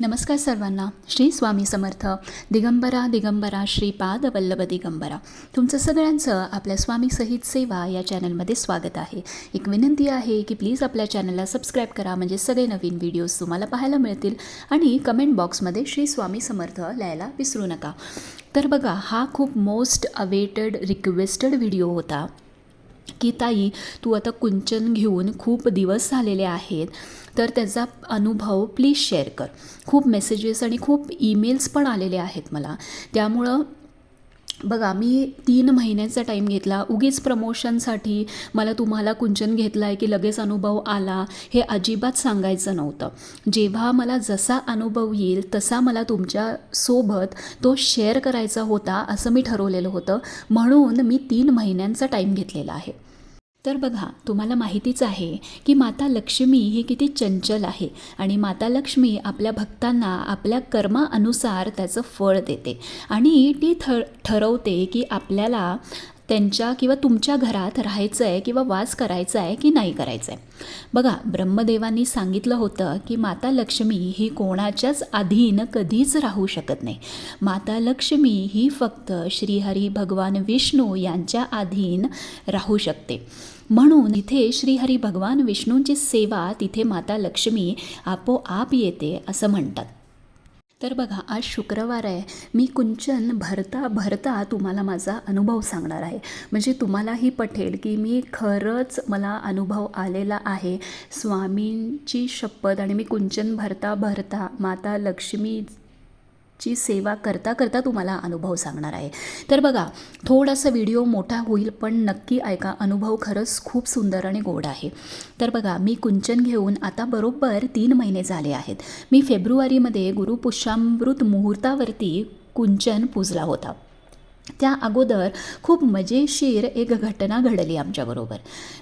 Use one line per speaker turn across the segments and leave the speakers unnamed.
नमस्कार सर्वांना. श्री स्वामी समर्थ. दिगंबरा दिगंबरा श्रीपाद वल्लभ दिगंबरा. तुमचं सगळ्यांचं आपल्या स्वामी सहित सेवा या चॅनलमध्ये स्वागत आहे. एक विनंती आहे की प्लीज आपल्या चॅनलला सबस्क्राईब करा म्हणजे सगळे नवीन व्हिडिओज तुम्हाला पाहायला मिळतील आणि कमेंट बॉक्समध्ये श्री स्वामी समर्थ लिहायला विसरू नका. तर बघा हा खूप मोस्ट अवेटेड रिक्वेस्टेड व्हिडिओ होता. की ताई तू आता कुंचन घेऊन खूप दिवस झालेले आहेत तर त्याचा अनुभव प्लीज शेअर कर. खूप मेसेजेस आणि खूप ईमेल्स पण आलेले आहेत मला. त्यामुळं बघा मी तीन महिन्याचा टाईम घेतला. उगीच प्रमोशनसाठी मला तुम्हाला कुंचन घेतला आहे की लगेच अनुभव आला हे अजिबात सांगायचं नव्हतं. जेव्हा मला जसा अनुभव येईल तसा मला तुमच्यासोबत तो शेअर करायचा होता असं मी ठरवलेलं होतं. म्हणून मी तीन महिन्यांचा टाईम घेतलेला आहे. तर बघा तुम्हाला माहितीच आहे की माता लक्ष्मी ही किती चंचल आहे आणि माता लक्ष्मी आपल्या भक्तांना आपल्या कर्मानुसार त्याचं फळ देते आणि ती ठ ठरवते की आपल्याला त्यांच्या किंवा तुमच्या घरात राहायचं आहे किंवा वास करायचा आहे की नाही करायचं आहे बघा ब्रह्मदेवांनी सांगितलं होतं की माता लक्ष्मी ही कोणाच्याच अधीन कधीच राहू शकत नाही. माता लक्ष्मी ही फक्त श्रीहरी भगवान विष्णू यांच्या अधीन राहू शकते. म्हणून इथे श्रीहरी भगवान विष्णूंची सेवा तिथे माता लक्ष्मी आपोआप येते असं म्हणतात. तर बघा आज शुक्रवार आहे. मी कुंचन भरता भरता तुम्हाला माझा अनुभव सांगणार आहे. म्हणजे तुम्हालाही पटेल की मी खरंच मला अनुभव आलेला आहे. स्वामींची शपथ आणि मी कुंचन भरता भरता माता लक्ष्मी ची सेवा करता करता तुम्हाला अनुभव सांगणार आहे. तर बघा थोडासा व्हिडिओ मोठा होईल पण नक्की ऐका अनुभव खरंच खूप सुंदर आणि गोड आहे. तर बघा मी कुंचन घेऊन आता बरोबर तीन महिने झाले आहेत. मी फेब्रुवारीमध्ये गुरुपुष्यामृत मुहूर्तावरती कुंचन पूजला होता. त्या अगोदर खूप मजेशीर एक घटना घडली आमच्याबरोबर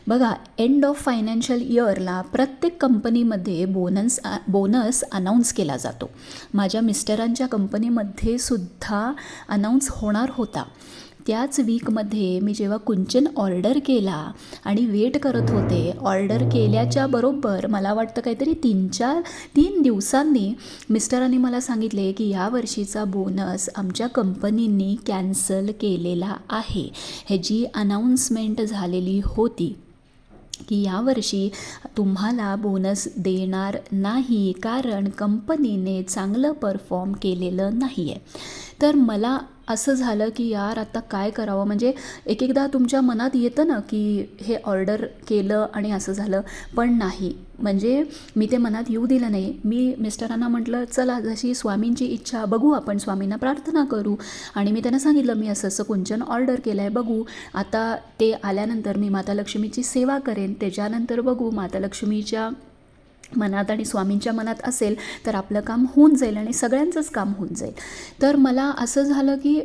बघा एंड ऑफ फायनान्शियल इयरला प्रत्येक कंपनीमध्ये बोनस बोनस अनाऊन्स केला जातो. माझ्या मिस्टरांच्या कंपनीमध्ये सुद्धा अनाऊन्स होणार होता. त्याच वीकमध्ये मी जेव्हा कुंचन ऑर्डर केला आणि वेट करत होते ऑर्डर केल्याच्या बरोबर मला वाटतं काहीतरी तीन चार तीन दिवसांनी मिस्टरांनी मला सांगितले की या वर्षीचा बोनस आमच्या कंपनींनी कॅन्सल केलेला आहे. ह्याची अनाऊन्समेंट झालेली होती की यावर्षी तुम्हाला बोनस देणार नाही कारण कंपनीने चांगलं परफॉर्म केलेलं नाही आहे तर मला असं झालं की यार आता काय करावं? म्हणजे एक एकदा तुमच्या मनात येतं ना की हे ऑर्डर केलं आणि असं झालं पण नाही. म्हणजे मी ते मनात येऊ दिलं नाही. मी मिस्टरांना म्हटलं चला जशी स्वामींची इच्छा बघू आपण स्वामींना प्रार्थना करू. आणि मी त्यांना सांगितलं मी असं असं कुंचन ऑर्डर केलं आहे बघू. आता ते आल्यानंतर मी माता लक्ष्मीची सेवा करेन. त्याच्यानंतर बघू माता लक्ष्मीच्या मनात आणि स्वामींच्या मनात असेल तर आपलं काम होऊन जाईल आणि सगळ्यांचंच काम होऊन जाईल. तर मला असं झालं की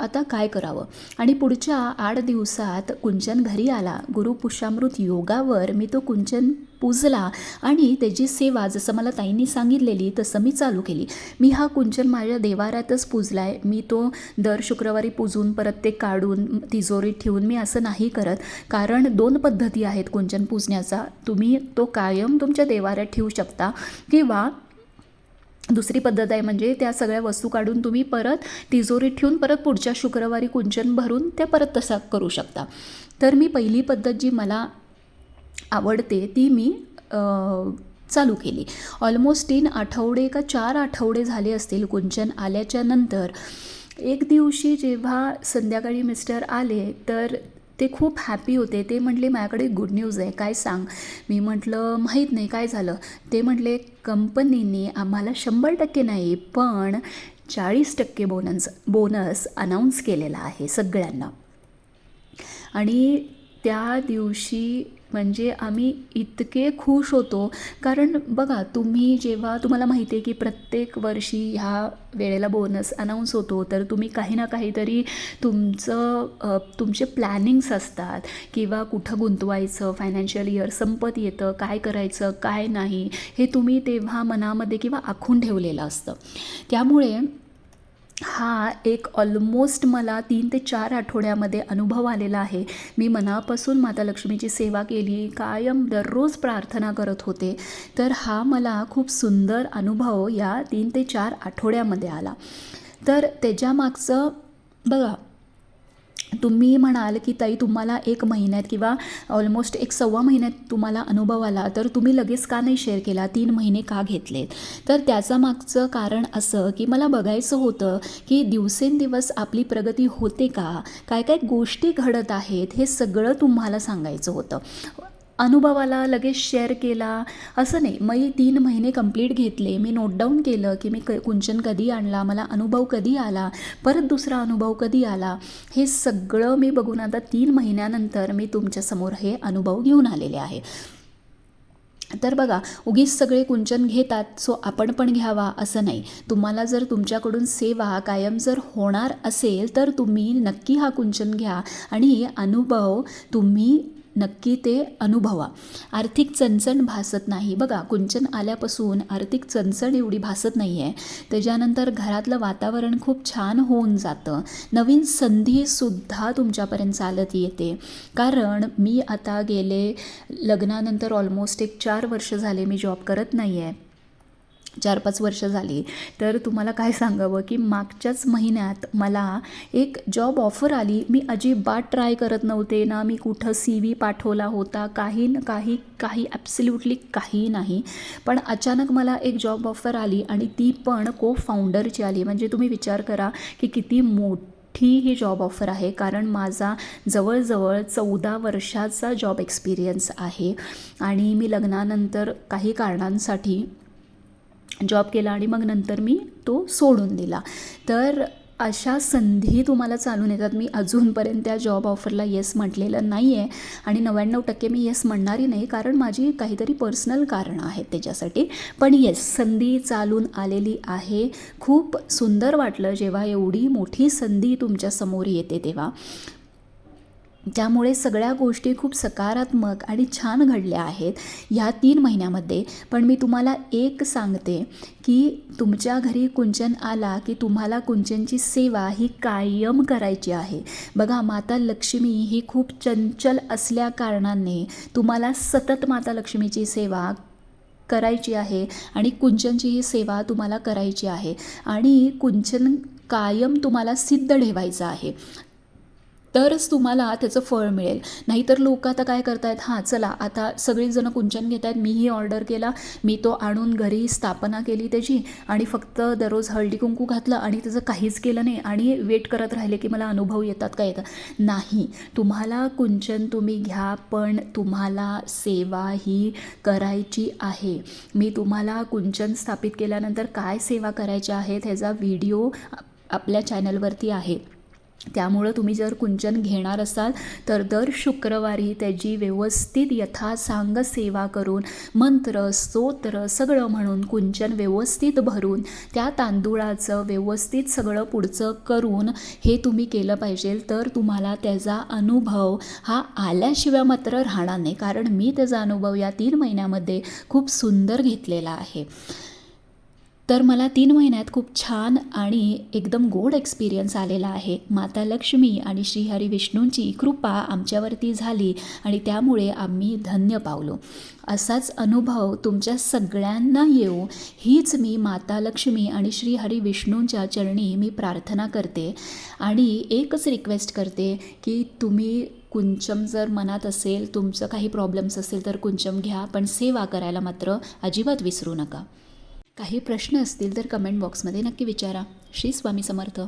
आता काय करावं? आणि पुढच्या आठ दिवसात कुंचन घरी आला. गुरुपुष्यामृत योगावर मी तो कुंचन पूजला आणि त्याची सेवा जसं मला ताईंनी सांगितलेली तसं मी चालू केली. मी हा कुंचन माझ्या देवाऱ्यातच पूजला आहे मी तो दर शुक्रवारी पूजून परत ते काढून तिजोरीत ठेवून मी असं नाही करत. कारण दोन पद्धती आहेत कुंचन पूजण्याचा. तुम्ही तो कायम तुमच्या देवाऱ्यात ठेवू शकता किंवा दुसरी पद्धत आहे म्हणजे त्या सगळ्या वस्तू काढून तुम्ही परत तिजोरीत ठेवून परत पुढच्या शुक्रवारी कुंचन भरून त्या परत तसा करू शकता. तर मी पहिली पद्धत जी मला आवडते ती मी चालू केली. ऑलमोस्ट तीन आठवडे का चार आठवडे झाले असतील कुंचन आल्याच्यानंतर. एक दिवशी जेव्हा संध्याकाळी मिस्टर आले तर ते खूप हॅपी होते. ते म्हटले माझ्याकडे गुड न्यूज आहे. काय सांग? मी म्हटलं माहीत नाही. काय झालं? ते म्हटले कंपनीने आम्हाला शंभर टक्के नाही पण चाळीस टक्के बोनस बोनस अनाऊन्स केलेला आहे सगळ्यांना. आणि त्या दिवशी म्हणजे आम्ही इतके खुश होतो. कारण बघा तुम्ही जेव्हा तुम्हाला माहिती आहे की प्रत्येक वर्षी ह्या वेळेला बोनस अनाऊन्स होतो तर तुम्ही काही ना काहीतरी तुमचं तुमचे प्लॅनिंग्स असतात. किंवा कुठं गुंतवायचं फायनान्शियल इयर संपत येतं काय करायचं काय नाही हे तुम्ही तेव्हा मनामध्ये किंवा आखून ठेवलेलं असतं. त्यामुळे हा एक ऑलमोस्ट मला तीन ते चार आठवड्यामध्ये अनुभव आलेला आहे. मी मनापासून माता लक्ष्मीची सेवा केली कायम दररोज प्रार्थना करत होते. तर हा मला खूप सुंदर अनुभव या तीन ते चार आठवड्यामध्ये आला. तर त्याच्यामागचं बघा तुम्ही म्हणाल की ताई तुम्हाला एक महिन्यात किंवा ऑलमोस्ट एक सव्वा महिन्यात तुम्हाला अनुभव आला तर तुम्ही लगेच का नाही शेअर केला? तीन महिने का घेतलेत? तर त्याचा मागचं कारण असं की मला बघायचं होतं की दिवसेंदिवस आपली प्रगती होते का? काय काय गोष्टी घडत आहेत? हे सगळं तुम्हाला सांगायचं होतं. अनुभवाला लगेच शेअर केला. असं नाही मी तीन महिने कंप्लीट घेतले. मी नोट डाऊन केलं की मी क कुंचन कधी आणला मला अनुभव कधी आला परत दुसरा अनुभव कधी आला हे सगळं मी बघून आता तीन महिन्यानंतर मी तुमच्यासमोर हे अनुभव घेऊन आलेले आहे. तर बघा उगीच सगळे कुंचन घेतात सो आपण पण घ्यावा असं नाही. तुम्हाला जर तुमच्याकडून सेवा कायम जर होणार असेल तर तुम्ही नक्की हा कुंचन घ्या आणि अनुभव तुम्ही नक्की ते अनुभवा. आर्थिक चणचण भासत नाही. बघा कुंचन आल्यापासून आर्थिक चणचण एवढी भासत नाही आहे त्याच्यानंतर घरातलं वातावरण खूप छान होऊन जातं. नवीन संधीसुद्धा तुमच्यापर्यंत चालत येते. कारण मी आता गेले लग्नानंतर ऑलमोस्ट एक चार वर्ष झाले मी जॉब करत नाही आहे चार पाच वर्ष झाली. तर तुम्हाला काय सांगावं की मागच्याच महिन्यात मला एक जॉब ऑफर आली. मी अजिबात ट्राय करत नव्हते ना मी कुठं सी व्ही पाठवला होता. काही न काही काही ॲब्सल्युटली काही नाही. पण अचानक मला एक जॉब ऑफर आली आणि ती पण को फाउंडरची आली. म्हणजे तुम्ही विचार करा की किती मोठी ही जॉब ऑफर आहे. कारण माझा जवळजवळ चौदा वर्षाचा जॉब एक्सपिरियन्स आहे. आणि मी लग्नानंतर काही कारणांसाठी जॉब केला आणि मग नंतर मी तो सोडून दिला. तर अशा संधी तुम्हाला चालून येतात. मी अजूनपर्यंत त्या जॉब ऑफरला येस म्हटलेलं नाही आहे आणि नव्याण्णव टक्के मी येस म्हणणारी नाही कारण माझी काहीतरी पर्सनल कारणं आहेत त्याच्यासाठी. पण येस संधी चालून आलेली आहे. खूप सुंदर वाटलं जेव्हा एवढी मोठी संधी तुमच्यासमोर येते तेव्हा. त्यामुळे सगळ्या गोष्टी खूप सकारात्मक आणि छान घडल्या आहेत ह्या तीन महिन्यामध्ये. पण मी तुम्हाला एक सांगते की तुमच्या घरी कुंचन आला की तुम्हाला कुंचनची सेवा ही कायम करायची आहे. बघा माता लक्ष्मी ही खूप चंचल असल्या कारणाने तुम्हाला सतत माता लक्ष्मीची सेवा करायची आहे आणि कुंचनची ही सेवा तुम्हाला करायची आहे. आणि कुंचन कायम तुम्हाला सिद्ध ठेवायचं आहे. तरच तुम्हाला त्याचं फळ मिळेल. नाहीतर लोक आता काय करतायत? हां चला आता सगळीजणं कुंचन घेत आहेत मीही ऑर्डर केला. मी तो आणून घरी स्थापना केली त्याची आणि फक्त दररोज हळदी कुंकू घातलं आणि त्याचं काहीच केलं नाही आणि वेट करत राहिले की मला अनुभव येतात का येतात? नाही. तुम्हाला कुंचन तुम्ही घ्या पण तुम्हाला सेवा ही करायची आहे. मी तुम्हाला कुंचन स्थापित केल्यानंतर काय सेवा करायच्या आहेत ह्याचा व्हिडिओ आपल्या चॅनलवरती आहे. त्यामुळं तुम्ही जर कुंचन घेणार असाल तर दर शुक्रवारी त्याची व्यवस्थित यथासांग सेवा करून मंत्र स्तोत्र सगळं म्हणून कुंचन व्यवस्थित भरून त्या तांदूळाचं व्यवस्थित सगळं पुढचं करून हे तुम्ही केलं पाहिजे तर तुम्हाला त्याचा अनुभव हा आल्याशिवाय मात्र राहणार नाही. कारण मी त्याचा अनुभव या तीन महिन्यामध्ये खूप सुंदर घेतलेला आहे. तर मला तीन महिन्यात खूप छान आणि एकदम गोड एक्सपिरियन्स आलेला आहे. माता लक्ष्मी आणि श्रीहरी विष्णूंची कृपा आमच्यावरती झाली आणि त्यामुळे आम्ही धन्य पावलो. असाच अनुभव तुमच्या सगळ्यांना येऊ हीच मी माता लक्ष्मी आणि श्री हरी विष्णूंच्या चरणी मी प्रार्थना करते आणि एकच रिक्वेस्ट करते की तुम्ही कुंचम जर मनात असेल तुमचं काही प्रॉब्लेम्स असेल तर कुंचम घ्या पण सेवा करायला मात्र अजिबात विसरू नका. काही प्रश्न असतील तर कमेंट बॉक्समध्ये नक्की विचारा. श्री स्वामी समर्थ.